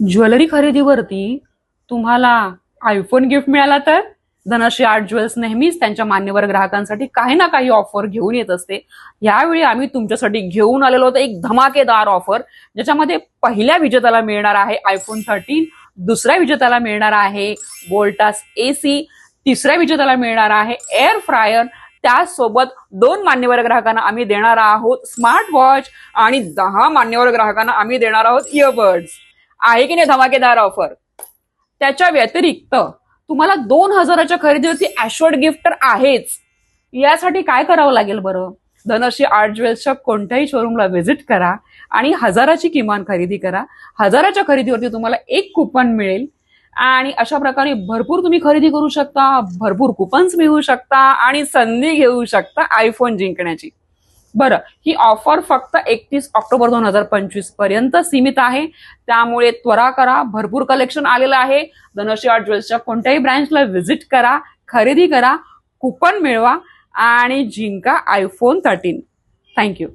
Jewellery खरेदीवरती तुम्हाला iPhone gift मिळाला तर? धनश्री आर्ट ज्वेल्स नेहमीच त्यांच्या मान्यवर ग्राहकांसाठी काही ना काही ऑफर घेऊन येत असते. यावेळी आम्ही तुमच्यासाठी घेऊन आलेलो होतो एक धमाकेदार ऑफर ज्याच्यामध्ये पहिल्या विजेत्याला मिळणार आहे आयफोन थर्टीन दुसऱ्या विजेत्याला मिळणार आहे वोल्टास एसी तिसऱ्या विजेत्याला मिळणार आहे एअर फ्रायर त्यासोबत दोन मान्यवर ग्राहकांना आम्ही देणार आहोत स्मार्ट वॉच आणि दहा मान्यवर ग्राहकांना आम्ही देणार आहोत इयरबड्स आहे की नाही धमाकेदार ऑफर त्याच्या व्यतिरिक्त तुम्हाला दोन हजाराच्या खरेदीवरती ऍश्युअर्ड गिफ्ट तर आहेच. यासाठी काय करावं लागेल बरं? धनश्री आर्ट ज्वेल्सच्या कोणत्याही शोरूमला व्हिजिट करा आणि हजाराची किमान खरेदी करा. हजाराच्या खरेदीवरती तुम्हाला एक कुपन मिळेल. आणि अशा प्रकारे भरपूर तुम्ही खरेदी करू शकता भरपूर कुपन्स मिळवू शकता आणि संधी घेऊ शकता आयफोन जिंकण्याची. बरं ही ऑफर फक्त एकतीस ऑक्टोबर दोन हजार पंचवीसपर्यंत सीमित आहे. त्यामुळे त्वरा करा भरपूर कलेक्शन आलेलं आहे. धनश्री आर्ट ज्वेल्सच्या कोणत्याही ब्रँचला व्हिजिट करा खरेदी करा कुपन मिळवा आणि जिंका आयफोन थर्टीन थँक्यू